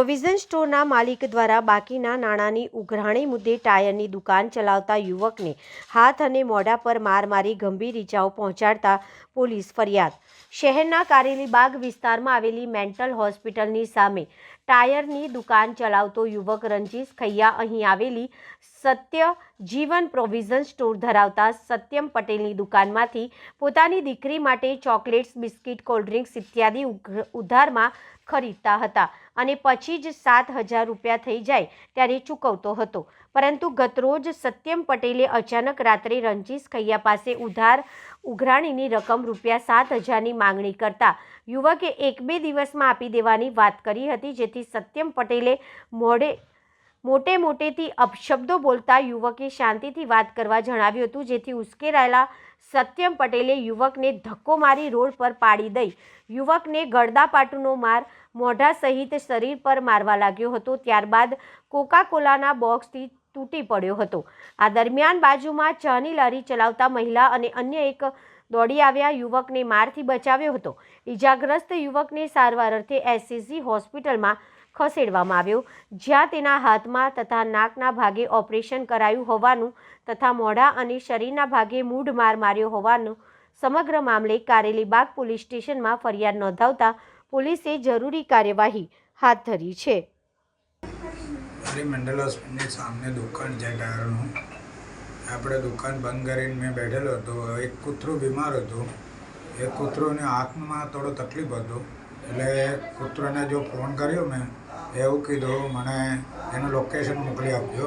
Provision સ્ટોરના માલિક દ્વારા બાકીના નાણાંની ઉઘરાણી મુદ્દે ટાયરની દુકાન ચલાવતા યુવકને હાથ અને મોઢા પર માર મારી ગંભીર ઇજાઓ પહોંચાડતા પોલીસ ફરિયાદ. શહેરના કારેલીબાગ વિસ્તારમાં આવેલી મેન્ટલ હોસ્પિટલની સામે ટાયરની દુકાન ચલાવતો યુવક રંજીશ ખૈયા અહીં આવેલી સત્ય જીવન પ્રોવિઝન સ્ટોર ધરાવતા સત્યમ પટેલની દુકાનમાંથી પોતાની દીકરી માટે ચોકલેટ્સ, બિસ્કિટ કોલ્ડ્રિંક્સ ઇત્યાદિ ઉધારમાં ખરીદતા હતા અને પછી જ સાત હજાર રૂપિયા થઈ જાય ત્યારે ચૂકવતો હતો. પરંતુ ગતરોજ સત્યમ પટેલે અચાનક રાત્રે રંજીશ ખૈયા પાસે ઉધાર ઉઘરાણીની રકમ રૂપિયા સાત હજારની માંગણી કરતા યુવકે એક બે દિવસમાં આપી દેવાની વાત કરી હતી, જેથી સત્યમ પટેલે મોડે મોટે મોટેથી અપશબ્દો બોલતા યુવકે શાંતિથી વાત કરવા જણાવ્યું હતું, જેથી ઉશ્કેરાયેલા સત્યમ પટેલે યુવકને ધક્કો મારી રોડ પર પાડી દઈ. યુવકને ગળદાપાટુનો માર મોઢા સહિત શરીર પર મારવા લાગ્યો હતો, ત્યારબાદ કોકા કોલાના બોક્સથી તૂટી પડ્યો હતો. આ દરમિયાન બાજુમાં ચાની લારી ચલાવતા મહિલા અને અન્ય એક દોડી આવ્યા યુવકને મારથી બચાવ્યો હતો. ઈજાગ્રસ્ત યુવકને સારવાર અર્થે એસસીસી હોસ્પિટલમાં ખસેડવામાં આવ્યો. જ્યાં તેના હાથમાં તથા નાકના ભાગે ઓપરેશન કરાયું હોવાનું તથા મોઢા અને શરીરના ભાગે મૂઢ માર માર્યો હોવાનું સમગ્ર મામલે કારેલીબાગ પોલીસ સ્ટેશનમાં ફરિયાદ નોંધાવતા પોલીસે જરૂરી કાર્યવાહી હાથ ધરી છે. મારી હોસ્પિટલની સામે દુકાન છે, ટાયરનું. આપણે દુકાન બંધ કરીને મેં બેઠેલો હતો. એક કૂતરો બીમાર હતો. એ કૂતરોને હાથમાં થોડો તકલીફ હતો. એટલે પુત્રને જો ફોન કર્યો મેં, એવું કીધું, મને એનું લોકેશન મોકલી આપજો.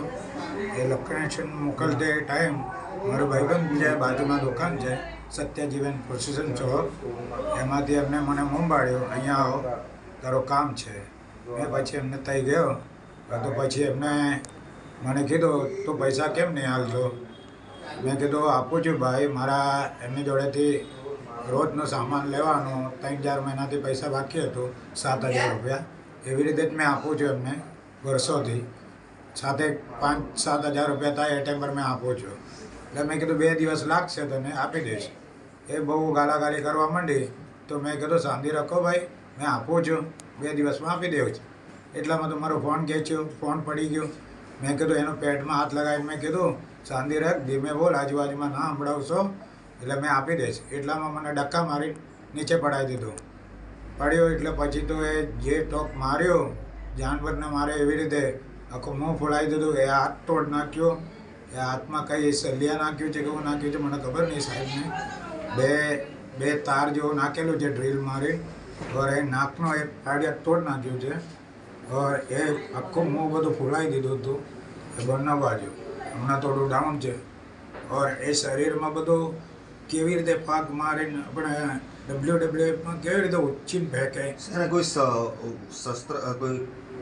એ લોકેશન મોકલતે ટાઈમ મારો ભાઈબંધ જે બાજુમાં દુકાન છે, સત્યજીવન પ્રોસેસન છો એમાંથી એમને મને મુંબાડ્યો અહીંયા આવો, તારો કામ છે. મેં પછી એમને થઈ ગયો તો પછી એમને મને કીધું, તું પૈસા કેમ નહીં હાલશો મેં કીધું, આપું છું ભાઈ, મારા એમની જોડેથી રોજનો સામાન લેવાનો, ત્રણ ચાર મહિનાથી પૈસા બાકી હતું, સાત હજાર રૂપિયા. એવી રીતે જ મેં આપું છું એમને વર્ષોથી. સાથે પાંચ, સાત હજાર રૂપિયા થાય એ ટાઈમ પર મેં આપું છું. એટલે મેં કીધું, બે દિવસ લાગશે તને, આપી દઈશ. એ બહુ ગાલાગાલી કરવા માંડી, તો મેં કીધું શાંતિ રાખો ભાઈ, મેં આપું છું. બે દિવસમાં આપી દેવું છું. એટલામાં તો મારો ફોન ખેંચ્યો, ફોન પડી ગયો. મેં કીધું, એનો પેટમાં હાથ લગાવીને મેં કીધું શાંતિ રાખ, ધીમે બોલ, આજુબાજુમાં ના સંભળાવશો. એટલે મેં આપી દઈશ. એટલામાં મને ડક્કા મારી નીચે પડાવી દીધું. પડ્યો એટલે પછી તો એ જે ટોક માર્યો, જાનવરને મારે એવી રીતે આખું મોં ફોડાવી દીધું. એ હાથ તોડ નાખ્યો. એ હાથમાં કંઈ સલિયા નાખ્યું છે કે એવું નાખ્યું છે મને ખબર નહીં સાહેબને બે બે તાર જેવું નાખેલું છે ડ્રીલ મારી. ઓર એ નાકનો એક પાડિયા તોડ નાખ્યું છે. ઓર એ આખું મોં બધું ફૂલાવી દીધું હતું. એ બંને બાજુ. હમણાં થોડું ડાઉન છે. ઓર એ શરીરમાં બધું કેવી રીતે પાક મારીને આપણે ડબલ્યુ ડબલ્યુએફમાં કેવી રીતે ઉચ્ચીને ફેંકે એને કોઈ શસ્ત્ર કોઈ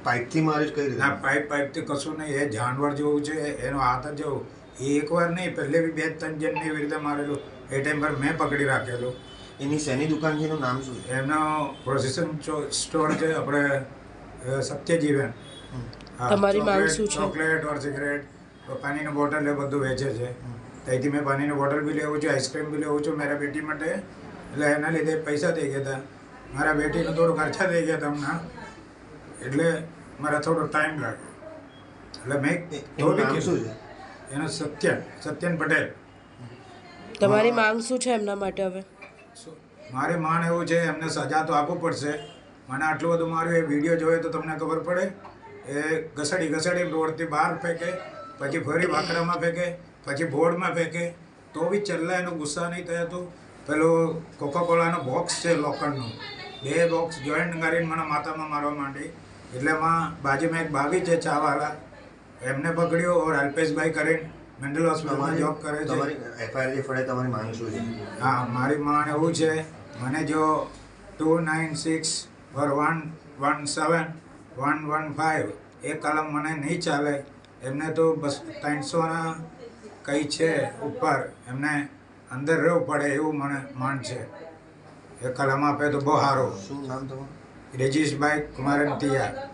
પાઇપથી મારી કઈ રીતે? ના પાઇપ પાઇપથી કશું નહીં. એ જાનવર જેવું છે. એનો હાથ જ જેવું. એ એકવાર નહીં પહેલે બી બે ત્રણ જણને એવી રીતે મારેલું. એ ટાઈમ પર મેં પકડી રાખેલું. એની શેની દુકાન છે? એનું નામ શું છે? એમનો પ્રોસેસન સ્ટોર છે આપણે સત્યજીવન. તમારી માંગ શું છે? ચોકલેટ ઓર સિગરેટ પાણીની બોટલ એ બધું વેચે છે. ત્યાંથી મેં પાણીની બોટલ બી લેવું છું આઈસ્ક્રીમ બી લેવું છું મારા બેટી માટે. એટલે એના લીધે પૈસા થઈ ગયા હતા. મારા બેટીનો થોડું ખર્ચા થઈ ગયા હતા હમણાં. એટલે મારા થોડો ટાઈમ લાગ્યો. એટલે મેં શું કીધું. છે? એનો સત્યન સત્યન પટેલ. તમારી માંગ શું છે એમના માટે હવે? શું? મારે માન એવું છે એમને સજા તો આપવું પડશે. મને આટલું બધું મારું એ વીડિયો જોયો તો તમને ખબર પડે. એ ઘસડી ઘસડી રોડથી બહાર ફેંકે પછી ફરી વાકડામાં ફેંકે. પછી બોર્ડમાં ફેંકે તો બી છેલ્લા એનો ગુસ્સા નહીં થયો હતો પેલું કોકોકોલાનો બોક્સ છે લોખંડનું બે બોક્સ જોઈન્ટ કરીને મને માથામાં મારવા માંડી. એટલે એમાં બાજુમાં એક ભાભી છે ચાવાલા એમને પકડ્યો ઓર અલ્પેશભાઈ કરીને મેન્ટલ હોસ્પિટલમાં જોબ કરે છે. તમારી એફઆઈઆર જે ફળે તમારી માંગ શું છે. હા મારી માંગ એવું છે. મને જો two nine six four one one seven one one five એ કલમ મને નહીં ચાલે. એમને તો બસ ત્રણસોના કંઈ છે ઉપર એમને અંદર રહેવું પડે એવું મને માન છે. એ કલમ આપે તો બહુ સારું. શું નામ તમારું? રેજીશભાઈ કુમારન તિયા